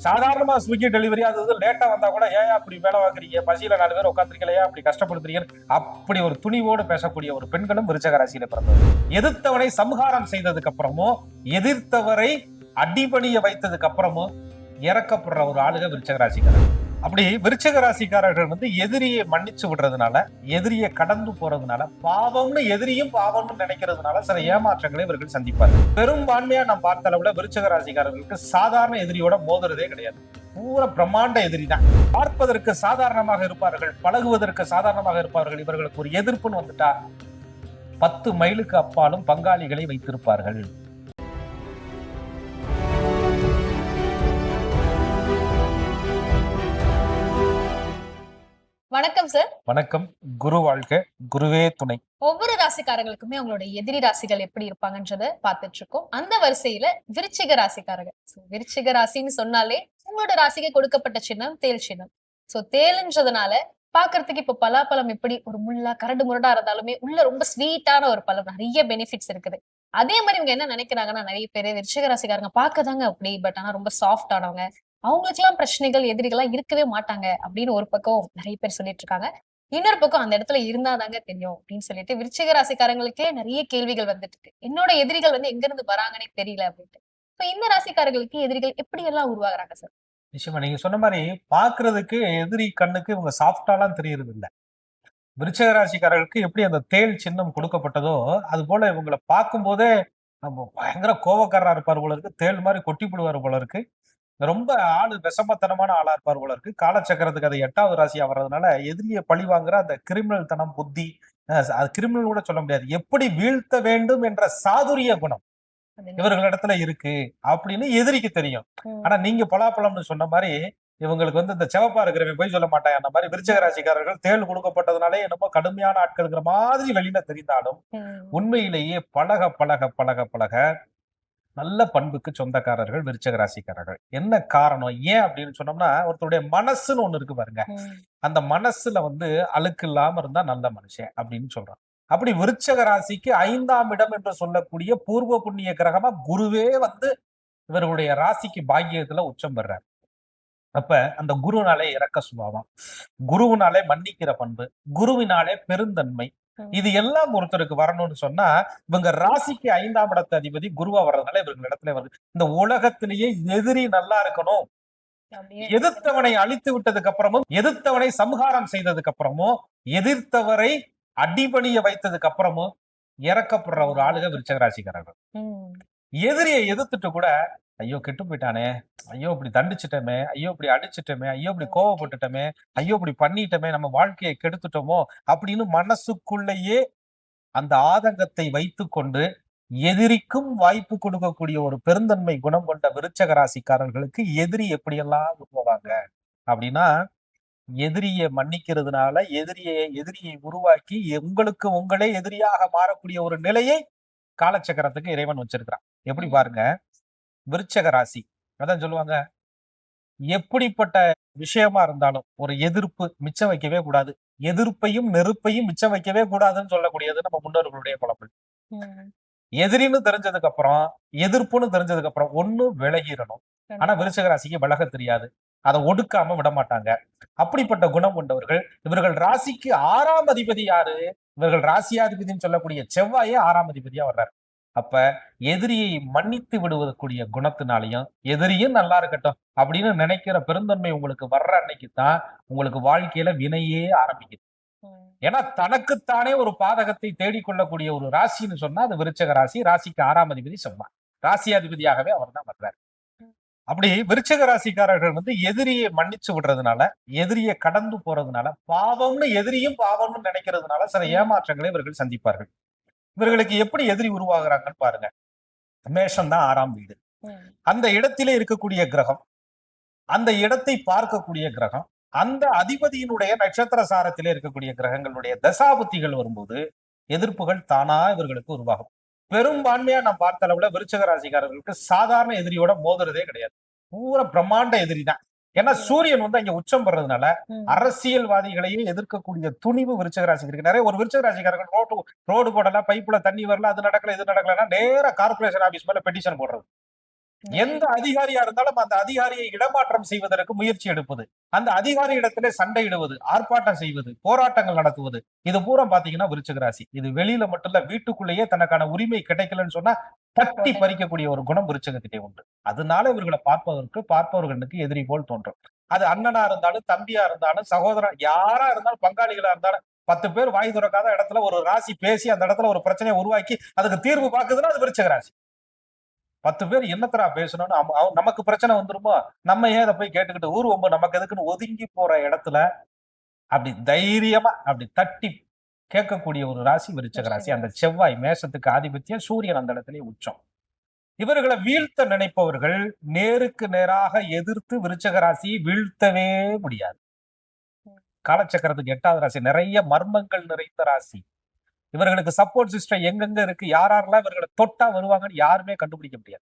சாதாரணமா Swiggy delivery அது இது லேட்டா வந்தா கூட ஏன் அப்படி வேலை வாங்குறீங்க பசியில நாலு பேர் உட்காந்துருக்கல ஏன் அப்படி கஷ்டப்படுத்துறீங்க அப்படி ஒரு துணிவோடு பேசக்கூடிய ஒரு பெண்களும் விருச்சக ராசியில பிறந்தது எதிர்த்தவனை சம்ஹாரம் செய்ததுக்கு அப்புறமும் எதிர்த்தவரை அடிபணிய வைத்ததுக்கு அப்புறமும் இறக்கப்படுற ஒரு ஆளுக விருச்சக அப்படி விருச்சக ராசிக்காரர்கள் வந்து எதிரியை மன்னிச்சு விடுறதுனால எதிரியை கடந்து போறதுனால பாவம்னு எதிரியும் பாவம்னு நினைக்கிறதுனால சில ஏமாற்றங்களை இவர்கள் சந்திப்பார்கள் பெரும்பான்மையா நாம் பார்த்த அளவுல விருச்சக ராசிக்காரர்களுக்கு சாதாரண எதிரியோட மோதுறதே கிடையாது. பூரா பிரம்மாண்ட எதிரி தான். பார்ப்பதற்கு சாதாரணமாக இருப்பார்கள் பழகுவதற்கு சாதாரணமாக இருப்பார்கள். இவர்களுக்கு ஒரு எதிர்ப்புன்னு வந்துட்டா பத்து மைலுக்கு அப்பாலும் பங்காளிகளை வைத்திருப்பார்கள். வணக்கம் சார் வணக்கம். குரு வாழ்க்கை குருவே துணை. ஒவ்வொரு ராசிக்காரங்களுக்குமே அவங்களோட எதிரி ராசிகள் எப்படி இருப்பாங்கன்றத பார்த்துட்டு இருக்கோம் அந்த வரிசையில விருச்சிக ராசிக்காரர்கள். So, விருச்சிக ராசின்னு சொன்னாலே உங்களோட ராசிக்கு கொடுக்கப்பட்ட சின்னம் தேல் சின்னம். சோ தேல்ன்றதுனால பாக்குறதுக்கு இப்ப பலாப்பழம் எப்படி ஒரு முள்ளா கரடு முரடா இருந்தாலுமே உள்ள ரொம்ப ஸ்வீட்டான ஒரு பழம் நிறைய பெனிஃபிட்ஸ் இருக்குது. அதே மாதிரி இவங்க என்ன நினைக்கிறாங்கன்னா நிறைய பேர் விருச்சிக ராசிக்காரங்க பார்க்கதாங்க அப்படி பட் ஆனா ரொம்ப சாஃப்ட் ஆனவங்க. அவங்களுக்கெல்லாம் பிரச்சனைகள் எதிரிகள்லாம் இருக்கவே மாட்டாங்க அப்படின்னு ஒரு பக்கம் நிறைய பேர் சொல்லிட்டு இருக்காங்க. இன்னொரு பக்கம் அந்த இடத்துல இருந்தாதாங்க தெரியும் அப்படின்னு சொல்லிட்டு விருச்சிக ராசிக்காரங்களுக்கே நிறைய கேள்விகள் வந்துட்டு இருக்கு. என்னோட எதிரிகள் வந்து எங்க இருந்து வராங்கன்னே தெரியல அப்படின்ட்டு. இப்ப இந்த ராசிக்காரர்களுக்கு எதிரிகள் எப்படி எல்லாம் உருவாகுறாங்க சார் நிச்சயமா நீங்க சொன்ன மாதிரி பாக்குறதுக்கு எதிரி கண்ணுக்கு இவங்க சாஃப்டாலாம் தெரியறது இல்ல. விருச்சக ராசிக்காரர்களுக்கு எப்படி அந்த தேள் சின்னம் கொடுக்கப்பட்டதோ அது போல இவங்களை பார்க்கும்போதே நம்ம பயங்கர கோவக்காரரா இருப்பார் போல இருக்கு. தேள் மாதிரி கொட்டி போடுவார் போல இருக்கு. ரொம்ப ஆளு விஷமத்தனமான ஆளா இருப்பார் போல இருக்கு. காலச்சக்கரத்துக்கு அது எட்டாவது ராசியா வர்றதுனால எதிரியை பழி வாங்குற அந்த கிரிமினல் தனம் புத்தி அது கிரிமினல் கூட சொல்ல முடியாது. எப்படி வீழ்த்த வேண்டும் என்ற சாதுரிய குணம் இவர்களிடத்துல இருக்கு அப்படின்னு எதிரிக்கு தெரியும். ஆனா நீங்க பலாப்பழம்னு சொன்ன மாதிரி இவங்களுக்கு வந்து இந்த செவப்பா இருக்கிறவன் போய் சொல்ல மாட்டாங்க. அந்த மாதிரி விருச்சக ராசிக்காரர்கள் தேள் கொடுக்கப்பட்டதுனாலே என்னமோ கடுமையான ஆட்கள்ங்கிற மாதிரி வெளியில தெரிந்தாலும் உண்மையிலேயே பழக பழக பழக பழக நல்ல பண்புக்கு சொந்தக்காரர்கள் விருச்சக ராசிக்காரர்கள். என்ன காரணம்? ஏன் அப்படின்னு சொன்னோம்னா ஒருத்தருடைய மனசுன்னு ஒண்ணு இருக்கு பாருங்க. அந்த மனசுல வந்து அழுக்கு இல்லாம இருந்தா நல்ல மனுஷன் அப்படின்னு சொல்றான். அப்படி விருச்சக ராசிக்கு ஐந்தாம் இடம் என்று சொல்லக்கூடிய பூர்வ புண்ணிய கிரகமா குருவே வந்து இவர்களுடைய ராசிக்கு பாக்கியத்துல உச்சம் பெறார். அப்ப அந்த குருனாலே இறக்க சுபாவம். குருவினாலே மன்னிக்கிற பண்பு. குருவினாலே பெருந்தன்மை. இது எல்லாம் ஒருத்தருக்கு வரணும்னு சொன்னா இவங்க ராசிக்கு ஐந்தாம் இடத்து அதிபதி குருவா வர்றதுனால இவங்க இடத்துல வருது இந்த உலகத்திலேயே எதிரி நல்லா இருக்கணும். எதிர்த்தவனை அழித்து விட்டதுக்கு அப்புறமும் எதிர்த்தவனை சம்ஹாரம் செய்ததுக்கு அப்புறமும் எதிர்த்தவரை அடிபணிய வைத்ததுக்கு அப்புறமும் இறக்கப்படுற ஒரு ஆளுக விருச்சக ராசிக்காரர்கள். எதிரியை எதிர்த்துட்டு கூட ஐயோ கெட்டு போயிட்டானே. ஐயோ இப்படி தண்டிச்சிட்டோமே. ஐயோ இப்படி அடிச்சிட்டோமே. ஐயோ இப்படி கோவப்பட்டுட்டோமே. ஐயோ இப்படி பண்ணிட்டோமே. நம்ம வாழ்க்கையை கெடுத்துட்டோமோ? அப்படின்னு மனசுக்குள்ளேயே அந்த ஆதங்கத்தை வைத்துக்கொண்டு எதிரிக்கும் வாய்ப்பு கொடுக்கக்கூடிய ஒரு பெருந்தன்மை குணம் கொண்ட விருச்சக ராசிக்காரர்களுக்கு எதிரி எப்படியெல்லாம் உருவாங்க அப்படின்னா எதிரியை மன்னிக்கிறதுனால எதிரியை எதிரியை உருவாக்கி உங்களுக்கு உங்களே எதிரியாக மாறக்கூடிய ஒரு நிலையை காலச்சக்கரத்துக்கு இறைவன் வச்சிருக்கிறான். எப்படி பாருங்க விருச்சக ராசி. அதான் சொல்லுவாங்க எப்படிப்பட்ட விஷயமா இருந்தாலும் ஒரு எதிர்ப்பு மிச்சம் வைக்கவே கூடாது. எதிர்ப்பையும் நெருப்பையும் மிச்சம் வைக்கவே கூடாதுன்னு சொல்லக்கூடியது நம்ம முன்னோர்களுடைய குழப்பம். எதிரின்னு தெரிஞ்சதுக்கு அப்புறம் எதிர்ப்புன்னு தெரிஞ்சதுக்கு அப்புறம் ஒண்ணு விலகிடணும். ஆனா விருச்சக ராசிக்கு விலக தெரியாது. அதை ஒடுக்காம விட மாட்டாங்க அப்படிப்பட்ட குணம் கொண்டவர்கள் இவர்கள் ராசிக்கு ஆறாம் அதிபதி யாரு? இவர்கள் ராசியாதிபதினு சொல்லக்கூடிய செவ்வாயே ஆறாம் அதிபதியா வர்றாரு. அப்ப எதிரியை மன்னித்து விடுவதற்குரிய குணத்தினாலையும் எதிரியும் நல்லா இருக்கட்டும் அப்படின்னு நினைக்கிற பெருந்தன்மை உங்களுக்கு வர்ற அன்னைக்கு தான் உங்களுக்கு வாழ்க்கையில வினையே ஆரம்பிக்குது. ஏன்னா தனக்குத்தானே ஒரு பாதகத்தை தேடிக்கொள்ளக்கூடிய ஒரு ராசின்னு சொன்னா அது விருச்சக ராசி ராசிக்கு ஆறாம் அதிபதி சொன்னார் ராசியாதிபதியாகவே அவர் தான் வர்றாரு. அப்படி விருச்சக ராசிக்காரர்கள் வந்து எதிரியை மன்னிச்சு விடுறதுனால எதிரியை கடந்து போறதுனால பாவம்னு எதிரியும் பாவம்னு நினைக்கிறதுனால சில ஏமாற்றங்களை இவர்கள் சந்திப்பார்கள். இவர்களுக்கு எப்படி எதிரி உருவாகுறாங்கன்னு பாருங்க. மேஷம் தான் ஆறாம் வீடு. அந்த இடத்திலே இருக்கக்கூடிய கிரகம் அந்த இடத்தை பார்க்கக்கூடிய கிரகம் அந்த அதிபதியினுடைய நட்சத்திர சாரத்திலே இருக்கக்கூடிய கிரகங்களுடைய தசாபுத்திகள் வரும்போது எதிர்ப்புகள் தானா இவர்களுக்கு உருவாகும். பெரும்பான்மையா நாம் பார்த்த அளவுல விருச்சக ராசிக்காரர்களுக்கு சாதாரண எதிரியோட மோதுறதே கிடையாது. பூரா பிரம்மாண்ட எதிரி தான். ஏன்னா சூரியன் வந்து அங்க உச்சம் பெறதுனால உம் அரசியல்வாதிகளையும் எதிர்க்கக்கூடிய துணிவு விருச்சக ராசிக்கு இருக்கு. நிறைய ஒரு விருச்சக ராசிக்காரர்கள் ரோடு ரோடு போடல பைப்புல தண்ணி வரல அது நடக்கல இது நடக்கலன்னா நேரா கார்பரேஷன் ஆபீஸ் மேல பெட்டிஷன் போடுறது. எந்த அதிகாரியா இருந்தாலும் அந்த அதிகாரியை இடமாற்றம் செய்வதற்கு முயற்சி எடுப்பது. அந்த அதிகாரி இடத்திலே சண்டையிடுவது ஆர்ப்பாட்டம் செய்வது போராட்டங்கள் நடத்துவது. இது பூரா பாத்தீங்கன்னா விருச்சிக ராசி. இது வெளியில மட்டும் இல்ல வீட்டுக்குள்ளேயே தனக்கான உரிமை கிடைக்கலன்னு சொன்னா தட்டி பறிக்கக்கூடிய ஒரு குணம் விருச்சகத்திலே உண்டு. அதனால இவர்களை பார்ப்பதற்கு பார்ப்பவர்களுக்கு எதிரி போல் தோன்றும். அது அண்ணனா இருந்தாலும் தம்பியா இருந்தாலும் சகோதரன் யாரா இருந்தாலும் பங்காளிகளா இருந்தாலும் பத்து பேர் வாய் துறக்காத இடத்துல ஒரு ராசி பேசி அந்த இடத்துல ஒரு பிரச்சனையை உருவாக்கி அதுக்கு தீர்வு பார்க்குதுன்னா அது விருச்சக ராசி. பத்து பேர் என்னத்தரா பேசணும்னு நமக்கு பிரச்சனை வந்துருமோ? நம்ம ஏன் அதை போய் கேட்டுக்கிட்டு ஊர் ஒம்பு நமக்கு எதுக்குன்னு ஒதுங்கி போற இடத்துல அப்படி தைரியமா அப்படி தட்டி கேட்கக்கூடிய ஒரு ராசி விருச்சக ராசி. அந்த செவ்வாய் மேஷத்துக்கு ஆதிபத்தியம் சூரியன் அந்த இடத்துல உச்சம். இவர்களை வீழ்த்த நினைப்பவர்கள் நேருக்கு நேராக எதிர்த்து விருச்சக ராசியை வீழ்த்தவே முடியாது. காலச்சக்கரத்துக்கு எட்டாவது ராசி. நிறைய மர்மங்கள் நிறைந்த ராசி. இவர்களுக்கு சப்போர்ட் சிஸ்டம் எங்கெங்க இருக்கு யார் யாரெல்லாம் இவர்களை தொட்டா வருவாங்கன்னு யாருமே கண்டுபிடிக்க முடியாது.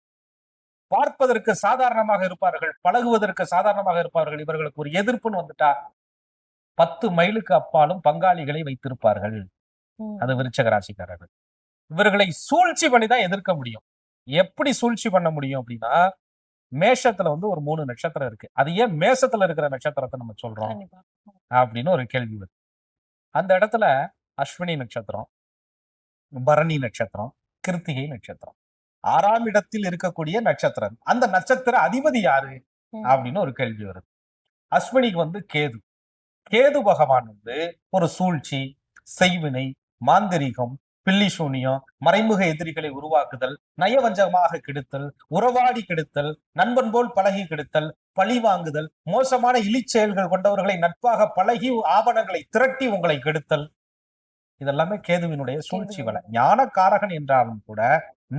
பார்ப்பதற்கு சாதாரணமாக இருப்பார்கள் பழகுவதற்கு சாதாரணமாக இருப்பார்கள் இவர்களுக்கு ஒரு எதிர்ப்புன்னு வந்துட்டா பத்து மைலுக்கு அப்பாலும் பங்காளிகளை வைத்திருப்பார்கள். அது விருச்சக ராசிக்காரர்கள். இவர்களை சூழ்ச்சி பண்ணி தான் எதிர்க்க முடியும். எப்படி சூழ்ச்சி பண்ண முடியும் அப்படின்னா மேஷத்துல வந்து ஒரு மூணு நட்சத்திரம் இருக்கு. அது ஏன் மேஷத்துல இருக்கிற நட்சத்திரத்தை நம்ம சொல்றோம்? அப்படின்னு ஒரு கேள்வி வருது. அந்த இடத்துல அஸ்வினி நட்சத்திரம் பரணி நட்சத்திரம் கிருத்திகை நட்சத்திரம். ஆறாம் இடத்தில் இருக்கக்கூடிய நட்சத்திரம் அந்த நட்சத்திர அதிபதி யாரு. அப்படின்னு ஒரு கேள்வி வருது. அஸ்வினிக்கு வந்து கேது. கேது பகவான் வந்து ஒரு சூழ்ச்சி செய்வினை மாந்திரீகம் பில்லி சூனியம் மறைமுக எதிரிகளை உருவாக்குதல் நயவஞ்சகமாக கெடுத்தல் உறவாடி கெடுத்தல் நண்பன் போல் பழகி கெடுத்தல் பழி வாங்குதல் மோசமான இழிச்செயல்கள் கொண்டவர்களை நட்பாக பழகி ஆவணங்களை திரட்டி உங்களை கெடுத்தல். இதெல்லாமே கேதுவினுடைய சூழ்ச்சி வேலை. ஞான காரகன் என்றாலும் கூட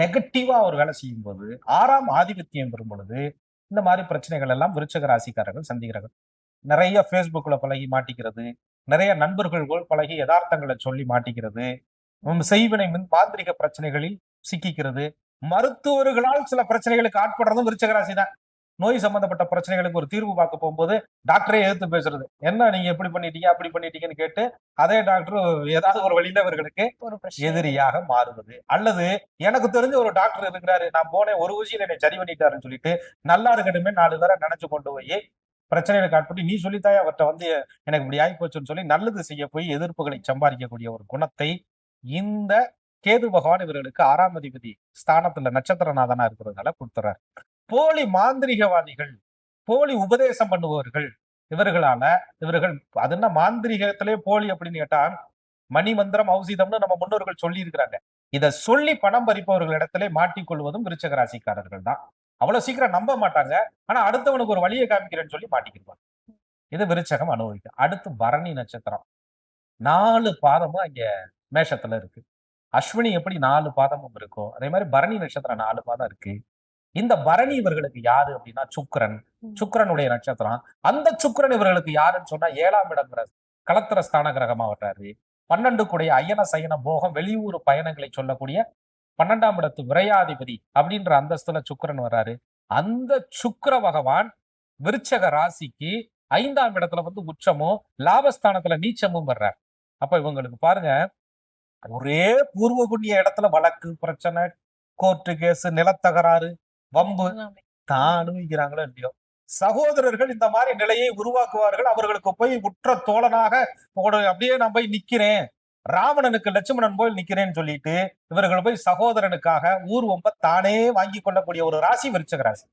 நெகட்டிவா ஒரு வேலை செய்யும் போது ஆறாம் ஆதிபத்தியம் பெறும் பொழுது இந்த மாதிரி பிரச்சனைகள் எல்லாம் விருச்சக ராசிக்காரர்கள் சந்திக்கிறார்கள். நிறைய Facebookல பழகி மாட்டிக்கிறது. நிறைய நண்பர்கள் பழகி யதார்த்தங்களை சொல்லி மாட்டிக்கிறது. செய்வினை மின் மாந்திரிக பிரச்சனைகளில் சிக்கிக்கிறது. மருத்துவர்களால் சில பிரச்சனைகளுக்கு ஆட்படுறதும் விருச்சக ராசி தான் நோய் சம்பந்தப்பட்ட பிரச்சனைகளுக்கு ஒரு தீர்வு பார்க்க போகும்போது டாக்டரே எதிர்த்து பேசுறது. என்ன நீங்க எப்படி பண்ணிட்டீங்க அப்படி பண்ணிட்டீங்கன்னு கேட்டு அதே டாக்டர் ஏதாவது ஒரு வழியில இவர்களுக்கு எதிரியாக மாறுவது. அல்லது எனக்கு தெரிஞ்ச ஒரு டாக்டர் இருக்கிறாரு நான் போனேன் ஒரு ஊசியில என்னை சரி பண்ணிட்டாருன்னு சொல்லிட்டு நல்லா இருக்கட்டுமே நாலு பேரை நினைச்சு கொண்டு போய் பிரச்சனைகளுக்கு ஆட்பட்டு நீ சொல்லித்தாயா அவர்கிட்ட வந்து எனக்கு இப்படி ஆகி போச்சுன்னு சொல்லி நல்லது செய்ய போய் எதிர்ப்புகளை சம்பாதிக்கக்கூடிய ஒரு குணத்தை இந்த கேது பகவான் இவர்களுக்கு ஆறாம் அதிபதி ஸ்தானத்துல நட்சத்திரநாதனா இருக்கிறதுனால கொடுத்துறாரு. போலி மாந்திரிகவாதிகள் போலி உபதேசம் பண்ணுபவர்கள் இவர்களால இவர்கள் அது என்ன மாந்திரிகத்திலே போலி அப்படின்னு கேட்டா மணி மந்திரம் ஔசிதம்னு நம்ம முன்னோர்கள் சொல்லி இருக்கிறாங்க இதை சொல்லி பணம் பறிப்பவர்கள் இடத்திலே மாட்டிக்கொள்வதும் விருச்சக ராசிக்காரர்கள் தான். அவ்வளவு சீக்கிரம் நம்ப மாட்டாங்க. ஆனா அடுத்தவனுக்கு ஒரு வழியை காமிக்கிறேன்னு சொல்லி மாட்டிக்கிடுவாங்க. இது விருச்சகம் அனுபவிக்கும் அடுத்து பரணி நட்சத்திரம். நாலு பாதமும் அங்க மேஷத்துல இருக்கு. அஸ்வினி எப்படி நாலு பாதமும் இருக்கோ அதே மாதிரி பரணி நட்சத்திரம் நாலு பாதம் இருக்கு. இந்த பரணி இவர்களுக்கு யாரு அப்படின்னா சுக்கிரன். சுக்கிரனுடைய நட்சத்திரம். அந்த சுக்கிரன் இவர்களுக்கு யாருன்னு சொன்னா ஏழாம் இடங்கிற களத்திர ஸ்தான கிரகமா வர்றாரு பன்னெண்டு கூடைய அயன சயன போகம் வெளியூர் பயணங்களை சொல்லக்கூடிய பன்னெண்டாம் இடத்து விரையாதிபதி அப்படின்ற அந்தஸ்துல சுக்கிரன் வர்றாரு. அந்த சுக்கிர பகவான் விருச்சக ராசிக்கு ஐந்தாம் இடத்துல வந்து உச்சமும் லாபஸ்தானத்துல நீச்சமும் வர்றார். அப்ப இவங்களுக்கு பாருங்க ஒரே பூர்வ புண்ணிய இடத்துல வழக்கு பிரச்சனை கோர்ட்டு கேஸ் நிலத்தகராறு வம்பு எல்லாமே. தான் அனுபவிக்கிறாங்களோ இல்லையோ? சகோதரர்கள் இந்த மாதிரி நிலையை உருவாக்குவார்கள். அவர்களுக்கு போய் உற்ற தோழனாக அப்படியே நான் போய் நிக்கிறேன். ராவணனுக்கு லட்சுமணன் போய் நிக்கிறேன்னு சொல்லிட்டு இவர்கள் போய் சகோதரனுக்காக ஊர் ஒம்ப தானே வாங்கி கொள்ளக்கூடிய ஒரு ராசி விருச்சக ராசி.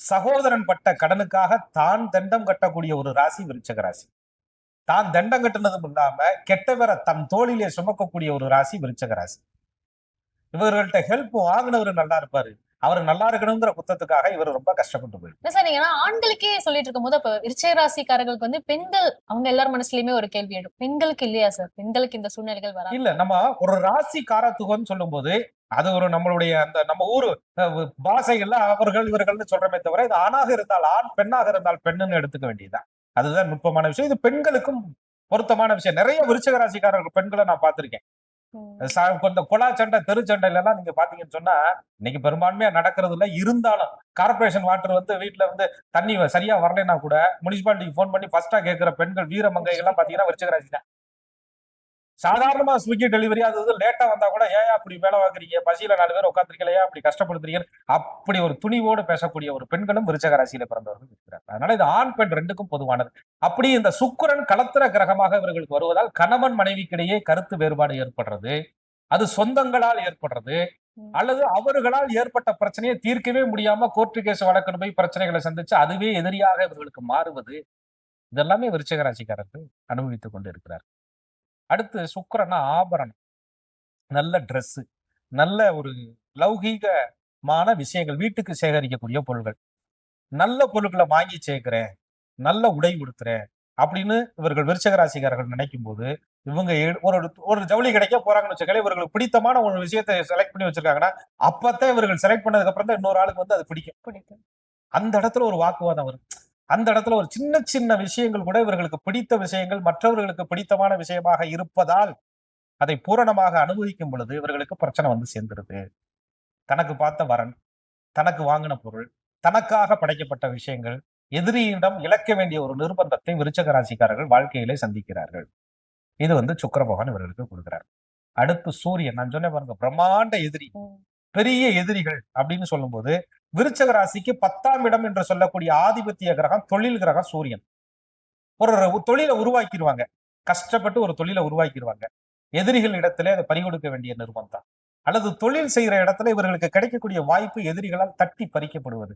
சகோதரன் பட்ட கடனுக்காக தான் தண்டம் கட்டக்கூடிய ஒரு ராசி விருச்சக ராசி. தான் தண்டம் கட்டுனதும் இல்லாம கெட்டவரை தன் தோளிலே சுமக்கக்கூடிய ஒரு ராசி விருச்சக ராசி. இவர்கள்ட்ட ஹெல்ப் வாங்கினவர் நல்லா இருப்பாரு. அவர் நல்லா இருக்கணுங்கிற குத்தத்துக்காக இவர் ரொம்ப கஷ்டப்பட்டு போயிரு சார் நீங்க ஆண்களுக்கே சொல்லிட்டு இருக்கும் போது அப்ப விருச்சிக ராசிக்காரர்களுக்கு வந்து பெண்கள் அவங்க எல்லார் மனசுலயுமே ஒரு கேள்வி எழும். பெண்களுக்கு இல்லையா சார்? பெண்களுக்கு இந்த சூழ்நிலைகள் வரா இல்ல நம்ம ஒரு ராசி காரத்துவம் சொல்லும் போது அது ஒரு நம்மளுடைய அந்த நம்ம ஊரு பாஷைகள்ல அவர்கள் இவர்கள்னு சொல்றமே தவிர இது ஆணாக இருந்தால் ஆண் பெண்ணாக இருந்தால் பெண்ணுன்னு எடுத்துக்க வேண்டியதுதான். அதுதான் நுட்பமான விஷயம். இது பெண்களுக்கும் பொருத்தமான விஷயம். நிறைய விருச்சக ராசிக்காரர்கள் பெண்களை நான் பார்த்திருக்கேன். கொஞ்சம் ச- கொலா சண்டை தெரு சண்டையில எல்லாம் நீங்க பாத்தீங்கன்னு சொன்னா இன்னைக்கு பெரும்பான்மையா நடக்கிறது இல்ல இருந்தாலும் கார்பரேஷன் வாட்டர் வந்து வீட்டுல வந்து தண்ணி சரியா வரலைன்னா கூட முனிசிபாலிட்டிக்கு போன் பண்ணி ஃபர்ஸ்டா கேட்கிற பெண்கள் வீரமங்கைகள் எல்லாம் பாத்தீங்கன்னா விருச்சிக தான் சாதாரணமா ஸ்விக்கி டெலிவரி அது லேட்டா வந்தா கூட ஏன் அப்படி வேலை பார்க்குறீங்க? பசியில நாலு பேர் உட்காந்துருக்கல ஏன் அப்படி கஷ்டப்படுத்துறீங்க அப்படி ஒரு துணிவோடு பேசக்கூடிய ஒரு பெண்களும் விருச்சக ராசியில பிறந்தவர்கள் இருக்கிறார் அதனால இது ஆண் பெண் ரெண்டுக்கும் பொதுவானது. அப்படி இந்த சுக்கிரன் களத்திர கிரகமாக இவர்களுக்கு வருவதால் கணவன் மனைவிக்கிடையே கருத்து வேறுபாடு ஏற்படுறது அது சொந்தங்களால் ஏற்படுறது. அல்லது அவர்களால் ஏற்பட்ட பிரச்சனையை தீர்க்கவே முடியாம கோர்ட்டு கேஸ் வழக்குன்னு போய் பிரச்சனைகளை சந்திச்சு அதுவே எதிரியாக இவர்களுக்கு மாறுவது இதெல்லாமே விருச்சிக ராசிக்காரர்கள் அனுபவித்துக் கொண்டு இருக்கிறார் அடுத்து சுக்கிரனா ஆபரணம். நல்ல Dress நல்ல ஒரு லௌகீகமான விஷயங்கள் வீட்டுக்கு சேகரிக்கக்கூடிய பொருட்கள் நல்ல பொருட்களை வாங்கி சேர்க்கிறேன் நல்ல உடை உடுத்துறேன் அப்படின்னு இவர்கள் விருச்சக ராசிக்காரர்கள் நினைக்கும் போது இவங்க ஒரு ஒரு ஜவுளி கிடைக்க போறாங்கன்னு வச்சுக்கல இவர்களுக்கு பிடித்தமான ஒரு விஷயத்தை செலக்ட் பண்ணி வச்சிருக்காங்கன்னா அப்பதான் இவர்கள் செலக்ட் பண்ணதுக்கு அப்புறம் தான் இன்னொரு ஆளுக்கு வந்து அது பிடிக்கும். பிடிக்கும். அந்த இடத்துல ஒரு வாக்குவாதம் வரும். அந்த இடத்துல ஒரு சின்ன சின்ன விஷயங்கள் கூட இவர்களுக்கு பிடித்த விஷயங்கள் மற்றவர்களுக்கு பிடித்தமான விஷயமாக இருப்பதால் அதை பூரணமாக அனுபவிக்கும் பொழுது இவர்களுக்கு பிரச்சனை வந்து சேர்ந்துருது. தனக்கு பார்த்த வரன் தனக்கு வாங்கின பொருள் தனக்காக படைக்கப்பட்ட விஷயங்கள் எதிரியிடம் இழக்க வேண்டிய ஒரு நிர்பந்தத்தை விருச்சக ராசிக்காரர்கள் வாழ்க்கையிலே சந்திக்கிறார்கள். இது வந்து சுக்கிர பகவான் இவர்களுக்கு கொடுக்கிறார். அடுத்து சூரியன் நான் சொன்னேன் பாருங்க பிரம்மாண்ட எதிரி. பெரிய எதிரிகள் அப்படின்னு சொல்லும்போது விருச்சக ராசிக்கு பத்தாம் இடம் என்று சொல்லக்கூடிய ஆதிபத்திய கிரகம் தொழில் கிரகம் சூரியன். ஒரு தொழிலை உருவாக்கிடுவாங்க கஷ்டப்பட்டு ஒரு தொழிலை உருவாக்கிடுவாங்க எதிரிகள் இடத்துல அதை பறிகொடுக்க வேண்டிய நிர்பந்தம் அல்லது தொழில் செய்யற இடத்துல இவர்களுக்கு கிடைக்கக்கூடிய வாய்ப்பு எதிரிகளால் தட்டி பறிக்கப்படுவது.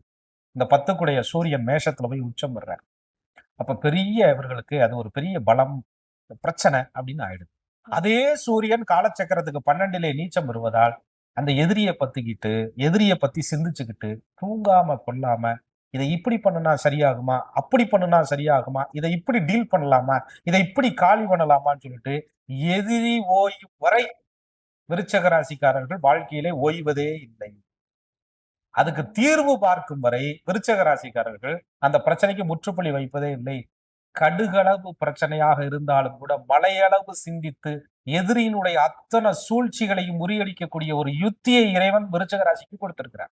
இந்த பத்துக்குடைய சூரியன் மேஷத்துல போய் உச்சம் பெறார். அப்ப பெரிய இவர்களுக்கு அது ஒரு பெரிய பலம் பிரச்சனை அப்படின்னு ஆயிடுது. அதே சூரியன் காலச்சக்கரத்துக்கு பன்னெண்டிலே நீச்சம் வருவதால் அந்த எதிரியை பத்திக்கிட்டு எதிரியை பத்தி சிந்திச்சுக்கிட்டு தூங்காம கொள்ளாம இதை இப்படி பண்ணுனா சரியாகுமா? அப்படி பண்ணுனா சரியாகுமா? இதை இப்படி டீல் பண்ணலாமா? இதை இப்படி காலி பண்ணலாமான்னு சொல்லிட்டு எதிரி ஓயும் வரை விருச்சக ராசிக்காரர்கள் வாழ்க்கையிலே ஓய்வதே இல்லை. அதுக்கு தீர்வு பார்க்கும் வரை விருச்சக ராசிக்காரர்கள் அந்த பிரச்சனைக்கு முற்றுப்புள்ளி வைப்பதே இல்லை. கடுகளவு பிரச்சனையாக இருந்தாலும் கூட மலையளவு சிந்தித்து எதிரியினுடைய அத்தனை சூழ்ச்சிகளையும் முறியடிக்கக்கூடிய ஒரு யுத்தியை இறைவன் விருச்சக ராசிக்கு கொடுத்திருக்கிறார்.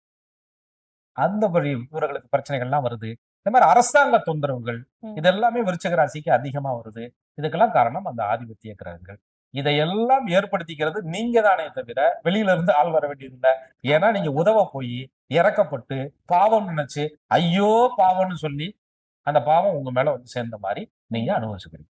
அந்த வழி இவர்களுக்கு பிரச்சனைகள்லாம் வருது. இந்த மாதிரி அரசாங்க தொந்தரவுகள். இதெல்லாமே விருச்சக ராசிக்கு அதிகமா வருது. இதுக்கெல்லாம் காரணம் அந்த ஆதிபத்திய கிரகங்கள். இதையெல்லாம் ஏற்படுத்திக்கிறது நீங்க தானே தவிர வெளியில இருந்து ஆள் வர வேண்டியதில்லை. ஏன்னா நீங்க உதவ போய் இறக்கப்பட்டு பாவம் நினைச்சு ஐயோ பாவம்னு சொல்லி அந்த பாவம் உங்க மேல வந்து சேர்ந்த மாதிரி நீங்க அனுபவிச்சுக்கிறீங்க.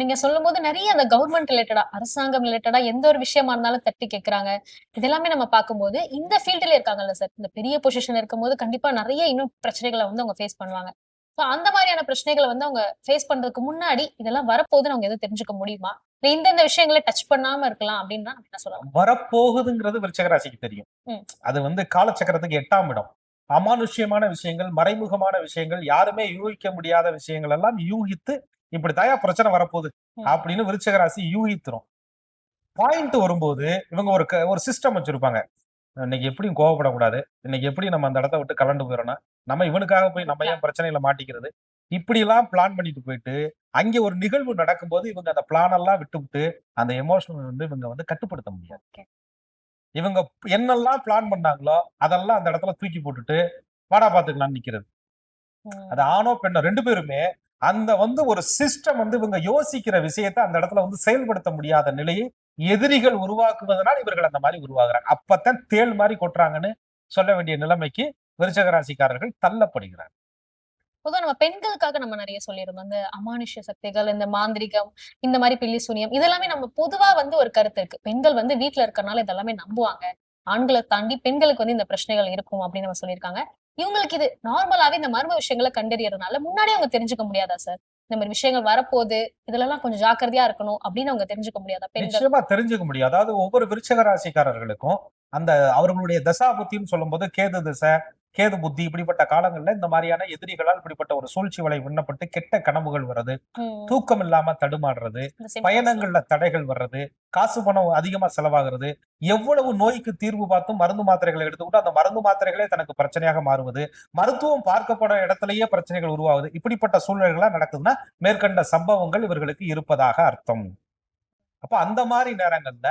நீங்க சொல்லும் போது நிறைய அந்த கவர்மெண்ட் ரிலேட்டடா அரசாங்கம் ரிலேட்டடா எந்த ஒரு விஷயமா இருந்தாலும் தட்டி கேக்குறாங்க. இதெல்லாமே நம்ம பார்க்கும்போது இந்த ஃபீல்டுல இருக்காங்கல்ல சார் இந்த பெரிய பொசிஷன் இருக்கும்போது கண்டிப்பா நிறைய இன்னும் பிரச்சனைகளை வந்து அவங்க ஃபேஸ் பண்ணுவாங்க. ஸோ அந்த மாதிரியான பிரச்சனைகளை வந்து அவங்க ஃபேஸ் பண்றதுக்கு முன்னாடி இதெல்லாம் வரப்போகுதுன்னு அவங்க எதுவும் தெரிஞ்சுக்க முடியுமா? இல்ல இந்தந்த விஷயங்களை டச் பண்ணாம இருக்கலாம் அப்படின்னு தான் என்ன சொல்லலாம்? வரப்போகுதுங்கிறது விருச்சக ராசிக்கு தெரியும். அது வந்து காலச்சக்கரத்துக்கு எட்டாம் இடம். அமானுஷ்யமான விஷயங்கள் மறைமுகமான விஷயங்கள் யாருமே யூகிக்க முடியாத விஷயங்கள் எல்லாம் யூகித்து இப்படி தயா பிரச்சனை வரப்போகுது. அப்படின்னு விருச்சக ராசி யூகித்துரும். பாயிண்ட் வரும்போது இவங்க ஒரு க- ஒரு சிஸ்டம் வச்சிருப்பாங்க. இன்னைக்கு எப்படியும் கோவப்படக்கூடாது. இன்னைக்கு எப்படி நம்ம அந்த இடத்த விட்டு கலண்டு போயிடணும் நம்ம இவனுக்காக போய் நம்ம ஏன் பிரச்சனையில மாட்டிக்கிறது? இப்படி எல்லாம் பிளான் பண்ணிட்டு போயிட்டு அங்கே ஒரு நிகழ்வு நடக்கும்போது இவங்க அந்த பிளான் எல்லாம் விட்டு விட்டு அந்த எமோஷனல் வந்து இவங்க வந்து கட்டுப்படுத்த முடியாது. இவங்க என்னெல்லாம் பிளான் பண்ணாங்களோ அதெல்லாம் அந்த இடத்துல தூக்கி போட்டுட்டு வாடா பாத்துக்கலாம்னு நிக்கிறது. அது ஆணோ பெண்ணோ ரெண்டு பேருமே அந்த வந்து ஒரு சிஸ்டம் வந்து இவங்க யோசிக்கிற விஷயத்தை அந்த இடத்துல வந்து செயல்படுத்த முடியாத நிலையை எதிரிகள் உருவாக்குவதனால் இவர்கள் அந்த மாதிரி உருவாகுறாங்க. அப்பதான் தேள் மாதிரி கொட்டுறாங்கன்னு சொல்ல வேண்டிய நிலைமைக்கு விருச்சகராசிக்காரர்கள் தள்ளப்படுகிறார் பொதுவா நம்ம பெண்களுக்காக நம்ம நிறைய சொல்லியிருந்தோம். இந்த அமானுஷ்ய சக்திகள் இந்த மாந்திரிகம் இந்த மாதிரி பில்லி சூனியம் இதெல்லாமே நம்ம பொதுவா வந்து ஒரு கருத்து இருக்கு. பெண்கள் வந்து வீட்டுல இருக்கறனால இதெல்லாமே நம்புவாங்க. ஆண்களை தாண்டி பெண்களுக்கு வந்து இந்த பிரச்சனைகள் இருக்கும் அப்படின்னு நம்ம சொல்லியிருக்காங்க. இவங்களுக்கு இது நார்மலாவே இந்த மர்ம விஷயங்களை கண்டறியறதுனால முன்னாடி அவங்க தெரிஞ்சுக்க முடியாதா சார் இந்த மாதிரி விஷயங்கள் வரப்போகுது இதெல்லாம் கொஞ்சம் ஜாக்கிரதையா இருக்கணும் அப்படின்னு அவங்க தெரிஞ்சுக்க முடியாதா நிச்சயமா தெரிஞ்சுக்க முடியாது. அதாவது ஒவ்வொரு விருச்சக ராசிக்காரர்களுக்கும் அந்த அவர்களுடைய தசா புத்தின்னு சொல்லும்போது கேது திசை கேது புத்தி இப்படிப்பட்ட காலங்கள்ல இந்த மாதிரியான எதிரிகளால் இப்படிப்பட்ட ஒரு சூழ்ச்சி வலை விண்ணப்பட்டு கெட்ட கனவுகள் வர்றது தூக்கம் இல்லாம symptoms. பயணங்கள்ல தடைகள் வர்றது காசு பணம் அதிகமா செலவாகிறது எவ்வளவு நோய்க்கு தீர்வு பார்த்தும் மருந்து மாத்திரைகளை எடுத்துக்கிட்டு அந்த மருந்து மாத்திரைகளே தனக்கு பிரச்சனையாக மாறுவது மருத்துவம் பார்க்கப்பட இடத்திலேயே பிரச்சனைகள் உருவாகுது இப்படிப்பட்ட சூழ்நிலைகள்லாம் நடக்குதுன்னா மேற்கண்ட சம்பவங்கள் இவர்களுக்கு இருப்பதாக அர்த்தம் அப்ப அந்த மாதிரி நேரங்கள்ல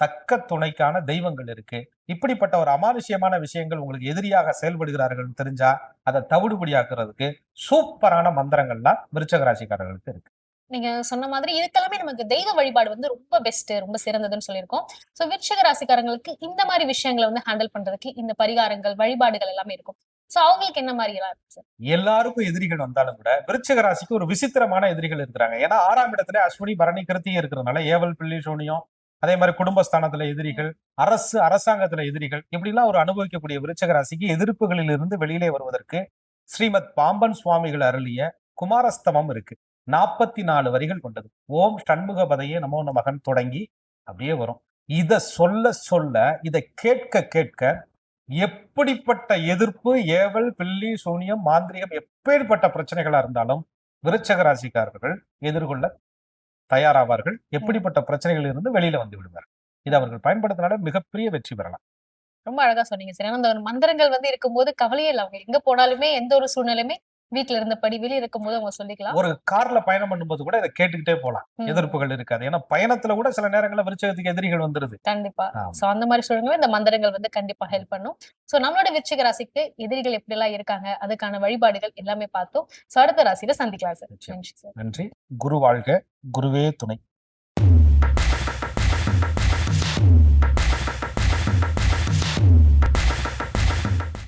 தக்க துணைக்கான தெய்வங்கள் இருக்கு இப்படிப்பட்ட ஒரு அமானுஷ்யமான விஷயங்கள் உங்களுக்கு எதிரியாக செயல்படுகிறார்கள் தெரிஞ்சா அதை தவிடுபடியாக்குறதுக்கு சூப்பரான மந்திரங்கள்லாம் விருச்சக ராசிக்காரர்களுக்கு இருக்கு. நீங்க சொன்ன மாதிரி இதுக்கெல்லாமே நமக்கு தெய்வ வழிபாடு வந்து ரொம்ப பெஸ்ட் ரொம்ப சிறந்ததுன்னு சொல்லியிருக்கோம். சோ விருச்சிக ராசிக்காரங்களுக்கு இந்த மாதிரி விஷயங்களை வந்து ஹேண்டில் பண்றதுக்கு இந்த பரிகாரங்கள் வழிபாடுகள் எல்லாமே இருக்கும். சோ அவங்களுக்கு என்ன மாதிரி எல்லாருக்கும் எதிரிகள் வந்தாலும் கூட விருச்சிக ராசிக்கு ஒரு விசித்திரமான எதிரிகள் இருக்கிறாங்க. ஏன்னா ஆறாம் இடத்துல அஸ்வினி பரணி கிருத்தியும் இருக்கிறதுனால ஏவல் பிள்ளை சூனியம் அதே மாதிரி குடும்பஸ்தானத்துல எதிரிகள் அரசு அரசாங்கத்துல எதிரிகள் இப்படிலாம் ஒரு அனுபவிக்கக்கூடிய விருச்சக ராசிக்கு எதிர்ப்புகளில் இருந்து வெளியிலே வருவதற்கு ஸ்ரீமத் பாம்பன் சுவாமிகள் அருளிய குமாரஸ்தமம் இருக்கு. நாற்பத்தி நாலு வரிகள் கொண்டது. ஓம் சண்முக பதையே நமோ மகன் தொடங்கி அப்படியே வரும். இதை சொல்ல சொல்ல இதை கேட்க கேட்க எப்படிப்பட்ட எதிர்ப்பு ஏவல் பில்லி சூனியம் மாந்திரிகம் எப்பேற்பட்ட பிரச்சனைகளா இருந்தாலும் விருச்சக ராசிக்காரர்கள் எதிர்கொள்ள தயாராவார்கள். எப்படிப்பட்ட பிரச்சனைகள் இருந்து வெளியில வந்து விடுவார் இது அவர்கள் பயன்படுத்தினால மிகப்பெரிய வெற்றி பெறலாம். ரொம்ப அழகா சொன்னீங்க. சார் ஏன்னா அந்த ஒரு மந்திரங்கள் வந்து இருக்கும்போது கவலையே இல்லை. அவங்க எங்க போனாலுமே எந்த ஒரு சூழ்நிலையுமே வீட்டுல இருந்தபடி வெளியே இருக்கும்போது அவங்க சொல்லிக்கலாம். ஒரு கார்ல பயணம் பண்ணும்போது கூட இதை கேட்டுக்கிட்டே போலாம். எதிர்ப்புகள் இருக்காது. ஏன்னா பயணத்துல கூட சில நேரங்கள்ல விருச்சகத்துக்கு எதிரிகள் வந்துருது. கண்டிப்பா. சோ அந்த மாதிரி சூழ்நிலை இந்த மந்திரங்கள் வந்து கண்டிப்பா ஹெல்ப் பண்ணும். சோ நம்மளோட விருச்சிக ராசிக்கு எதிரிகள் எப்படி எல்லாம் இருக்காங்க அதுக்கான வழிபாடுகள் எல்லாமே பார்த்தோம். சோ அடுத்த ராசியில சந்திக்கலாம் சார் நன்றி. குரு வாழ்க. குருவே துணை.